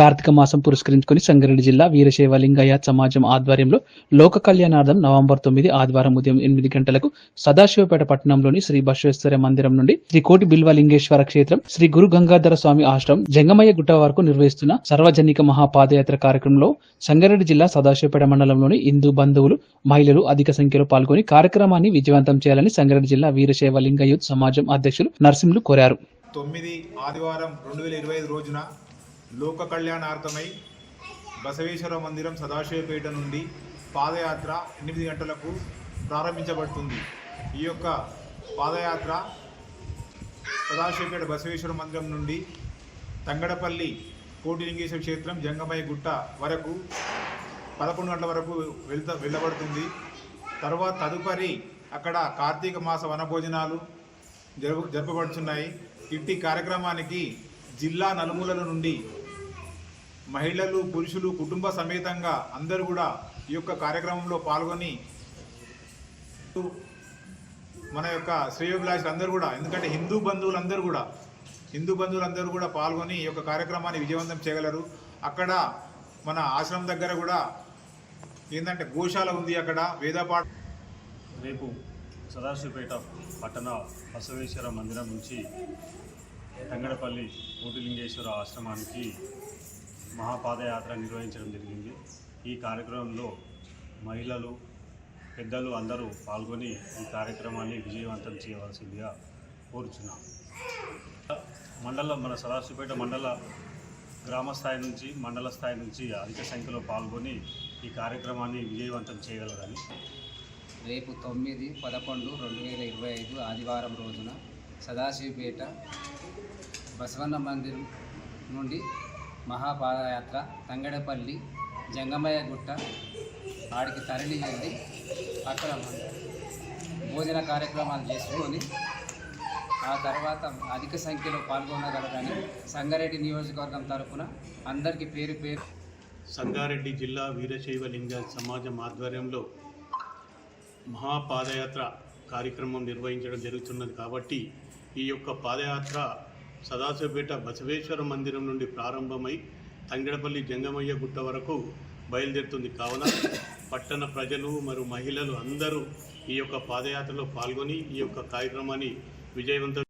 కార్తీక మాసం పురస్కరించుకుని సంగారెడ్డి జిల్లా వీరశైవ లింగయ్య సమాజం ఆధ్వర్యంలో లోక కళ్యాణార్థం నవంబర్ తొమ్మిది ఆదివారం ఉదయం ఎనిమిది గంటలకు సదాశివపేట పట్టణంలోని శ్రీ బశ్వేశ్వర మందిరం నుండి శ్రీ కోటి బిల్వ లింగేశ్వర క్షేత్రం శ్రీ గురు గంగాధర స్వామి ఆశ్రమం జంగమయ్య గుట్ట వరకు నిర్వహిస్తున్న సర్వజనిక మహాపాదయాత్ర కార్యక్రమంలో సంగారెడ్డి జిల్లా సదాశివపేట మండలంలోని హిందూ బంధువులు మహిళలు అధిక సంఖ్యలో పాల్గొని కార్యక్రమాన్ని విజయవంతం చేయాలని సంగారెడ్డి జిల్లా వీరశైవ లింగయూత్ సమాజం అధ్యక్షులు నర్సింహులు కోరారు. తొమ్మిది ఆదివారం రెండు వేల ఇరవై ఐదు రోజున లోక కళ్యాణార్థమై బసవేశ్వర మందిరం సదాశివపేట నుండి పాదయాత్ర ఎనిమిది గంటలకు ప్రారంభించబడుతుంది. ఈ యొక్క పాదయాత్ర సదాశివపేట బసవేశ్వర మందిరం నుండి తంగడపల్లి కోటిలింగేశ్వర క్షేత్రం జంగమయ్య గుట్ట వరకు పదకొండు గంటల వరకు వెళ్త వెళ్ళబడుతుంది. తర్వాత తదుపరి అక్కడ కార్తీక మాస వనభోజనాలు జరుపు జరపబడుతున్నాయి ఇట్టి కార్యక్రమానికి జిల్లా నలుమూలల నుండి మహిళలు పురుషులు కుటుంబ సమేతంగా అందరూ కూడా ఈ యొక్క కార్యక్రమంలో పాల్గొని మన యొక్క శ్రేయోభిలాషులు అందరూ కూడా ఎందుకంటే హిందూ బంధువులందరూ కూడా హిందూ బంధువులందరూ కూడా పాల్గొని ఈ యొక్క కార్యక్రమాన్ని విజయవంతం చేయగలరు. అక్కడ మన ఆశ్రమం దగ్గర కూడా ఏంటంటే గోశాల ఉంది అక్కడ వేదపాఠ రేపు సదాశివపేట పట్టణ బసవేశ్వర మందిరం నుంచి తంగడపల్లి కోటిలింగేశ్వర ఆశ్రమానికి మహాపాదయాత్ర నిర్వహించడం జరిగింది. ఈ కార్యక్రమంలో మహిళలు పెద్దలు అందరూ పాల్గొని ఈ కార్యక్రమాన్ని విజయవంతం చేయవలసిందిగా కోరుచున్నాం. మండల మన సదాశివపేట మండల గ్రామ స్థాయి నుంచి మండల స్థాయి నుంచి అధిక సంఖ్యలో పాల్గొని ఈ కార్యక్రమాన్ని విజయవంతం చేయగలరని రేపు తొమ్మిది పదకొండు రెండు వేల ఇరవై ఐదు ఆదివారం రోజున సదాశివపేట బసవన్న మందిరం నుండి మహాపాదయాత్ర తంగడపల్లి జంగమయ్య గుట్ట ఆడికి తరలి వెళ్ళి అక్కడ భోజన కార్యక్రమాలు చేసుకొని ఆ తర్వాత అధిక సంఖ్యలో పాల్గొనగలరని సంగారెడ్డి నియోజకవర్గం తరఫున అందరికీ పేరు పేరు. సంగారెడ్డి జిల్లా వీరశైవ లింగ సమాజం ఆధ్వర్యంలో మహాపాదయాత్ర కార్యక్రమం నిర్వహించడం జరుగుతున్నది కాబట్టి ఈ యొక్క పాదయాత్ర సదాశివపేట బసవేశ్వర మందిరం నుండి ప్రారంభమై తంగడపల్లి జంగమయ్య గుట్ట వరకు బయలుదేరుతుంది. కావున పట్టణ ప్రజలు మరియు మహిళలు అందరూ ఈ యొక్క పాదయాత్రలో పాల్గొని ఈ యొక్క కార్యక్రమాన్ని విజయవంతం